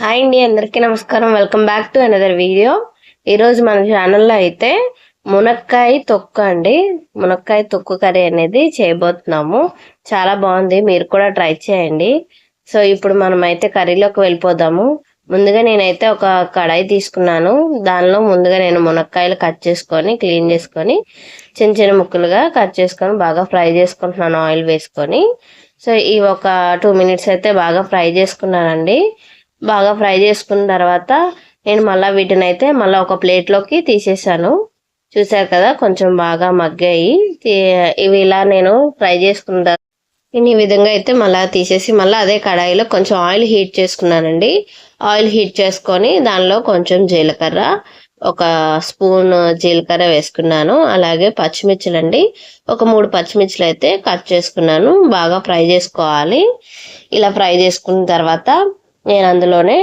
Hi అండి అందరికీ నమస్కారం. Welcome back to another video ఈరోజు మన ఛానల్లో అయితే మునక్కాయ తొక్కు అండి. మునక్కాయ తొక్కు కర్రీ అనేది చేయబోతున్నాము. చాలా బాగుంది మీరు కూడా ట్రై చేయండి. సో ఇప్పుడు మనం అయితే కర్రీలోకి వెళ్ళిపోదాము. ముందుగా నేనైతే ఒక కడాయి తీసుకున్నాను. దానిలో ముందుగా నేను మునక్కాయలు కట్ చేసుకొని క్లీన్ చేసుకొని చిన్న చిన్న ముక్కలుగా కట్ చేసుకొని బాగా ఫ్రై చేసుకుంటున్నాను ఆయిల్ వేసుకొని. సో ఈ ఒక టూ మినిట్స్ అయితే బాగా ఫ్రై చేసుకున్నానండి. బాగా ఫ్రై చేసుకున్న తర్వాత నేను మళ్ళీ వీటిని అయితే మళ్ళీ ఒక ప్లేట్లోకి తీసేసాను. చూసారు కదా కొంచెం బాగా మగ్గాయి. ఇవి ఇలా నేను ఫ్రై చేసుకున్న తర్వాత ఈ విధంగా అయితే మళ్ళీ తీసేసి మళ్ళీ అదే కడాయిలో కొంచెం ఆయిల్ హీట్ చేసుకున్నానండి. ఆయిల్ హీట్ చేసుకొని దానిలో కొంచెం జీలకర్ర ఒక స్పూన్ జీలకర్ర వేసుకున్నాను. అలాగే పచ్చిమిర్చిలు అండి ఒక మూడు పచ్చిమిర్చిలు అయితే కట్ చేసుకున్నాను. బాగా ఫ్రై చేసుకోవాలి. ఇలా ఫ్రై చేసుకున్న తర్వాత నేను అందులోనే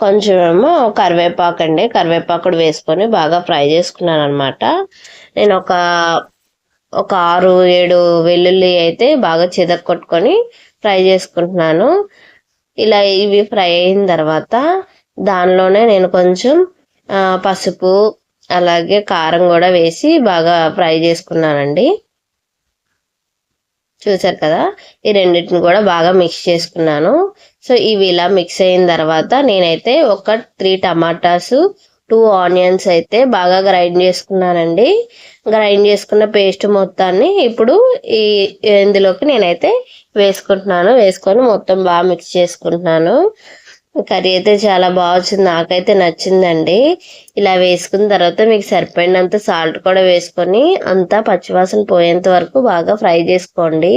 కొంచెమేమో కరివేపాకు అండి. కరివేపాకుడు వేసుకొని బాగా ఫ్రై చేసుకున్నాను అనమాట నేను ఒక ఒక ఆరు ఏడు వెల్లుల్లి అయితే బాగా కొట్టుకొని ఫ్రై చేసుకుంటున్నాను. ఇలా ఇవి ఫ్రై అయిన తర్వాత దానిలోనే నేను కొంచెం పసుపు అలాగే కారం కూడా వేసి బాగా ఫ్రై చేసుకున్నానండి. చూసారు కదా? ఈ రెండింటిని కూడా బాగా మిక్స్ చేసుకున్నాను. సో ఇవి ఇలా మిక్స్ అయిన తర్వాత నేనైతే ఒక త్రీ టమాటాస్ టూ ఆనియన్స్ అయితే బాగా గ్రైండ్ చేసుకున్నానండి. గ్రైండ్ చేసుకున్న పేస్ట్ మొత్తాన్ని ఇప్పుడు ఈ ఇందులోకి నేనైతే వేసుకుంటున్నాను. వేసుకొని మొత్తం బాగా మిక్స్ చేసుకుంటున్నాను. కర్రీ అయితే చాలా బాగా వచ్చింది. నాకైతే నచ్చిందండి. ఇలా వేసుకున్న తర్వాత మీకు సరిపోయినంత సాల్ట్ కూడా వేసుకొని అంతా పచ్చివాసన పోయేంత వరకు బాగా ఫ్రై చేసుకోండి.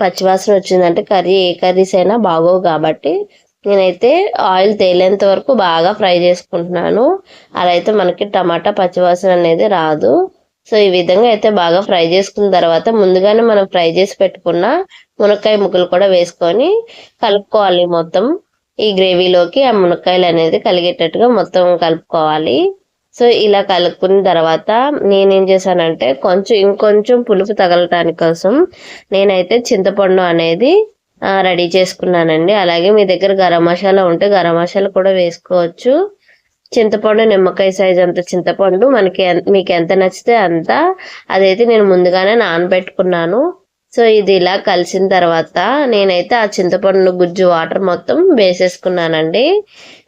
పచ్చివాసన వచ్చిందంటే కర్రీ ఏ కర్రీస్ అయినా బాగోవు కాబట్టి నేనైతే ఆయిల్ తేలేంత వరకు బాగా ఫ్రై చేసుకుంటున్నాను. అలా అయితే మనకి టమాటా పచ్చివాసన అనేది రాదు. సో ఈ విధంగా అయితే బాగా ఫ్రై చేసుకున్న తర్వాత ముందుగానే మనం ఫ్రై చేసి పెట్టుకున్న మునక్కాయ ముక్కలు కూడా వేసుకొని కలుపుకోవాలి మొత్తం. ఈ గ్రేవీలోకి ఆ మునక్కాయలు అనేది కలిగేటట్టుగా మొత్తం కలుపుకోవాలి. సో ఇలా కలుపుకున్న తర్వాత నేనేం చేశానంటే కొంచెం ఇంకొంచెం పులుపు తగలటానికి కోసం నేనైతే చింతపండు అనేది రెడీ చేసుకున్నానండి. అలాగే మీ దగ్గర గరం మసాలా ఉంటే గరం మసాలా కూడా వేసుకోవచ్చు. చింతపండు నిమ్మకాయ సైజ్ అంత చింతపండు మనకి మీకు ఎంత నచ్చితే అంత అదైతే నేను ముందుగానే నానబెట్టుకున్నాను. సో ఇది ఇలా కలిసిన తర్వాత నేనైతే ఆ చింతపండు గుజ్జు వాటర్ మొత్తం వేసేసుకున్నానండి.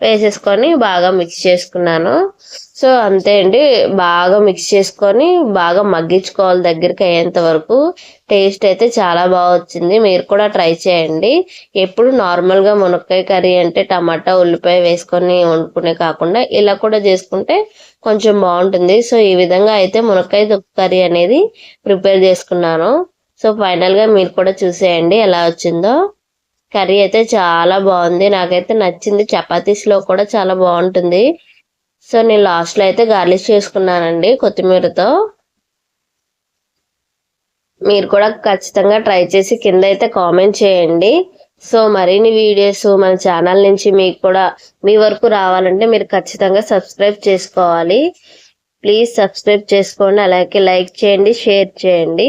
వేసేసుకొని బాగా మిక్స్ చేసుకున్నాను. సో అంతే అండి. బాగా మిక్స్ చేసుకొని బాగా మగ్గించుకోవాలి దగ్గరికి అయ్యేంత వరకు. టేస్ట్ అయితే చాలా బాగా వచ్చింది. మీరు కూడా ట్రై చేయండి. ఎప్పుడు నార్మల్గా మునక్కాయ కర్రీ అంటే టమాటా ఉల్లిపాయ వేసుకొని వండుకునే కాకుండా ఇలా కూడా చేసుకుంటే కొంచెం బాగుంటుంది. సో ఈ విధంగా అయితే మునక్కాయ కర్రీ అనేది ప్రిపేర్ చేసుకున్నాను. సో ఫైనల్గా మీరు కూడా చూసేయండి ఎలా వచ్చిందో. కర్రీ అయితే చాలా బాగుంది. నాకైతే నచ్చింది. చపాతీస్లో కూడా చాలా బాగుంటుంది. సో నేను లాస్ట్లో అయితే గార్లిష్ చేసుకున్నానండి కొత్తిమీరతో. మీరు కూడా ఖచ్చితంగా ట్రై చేసి కింద అయితే కామెంట్ చేయండి. సో మరిన్ని వీడియోస్ మన ఛానల్ నుంచి మీకు కూడా మీ వరకు రావాలంటే మీరు ఖచ్చితంగా సబ్స్క్రైబ్ చేసుకోవాలి. ప్లీజ్ సబ్స్క్రైబ్ చేసుకోండి. అలాగే లైక్ చేయండి షేర్ చేయండి.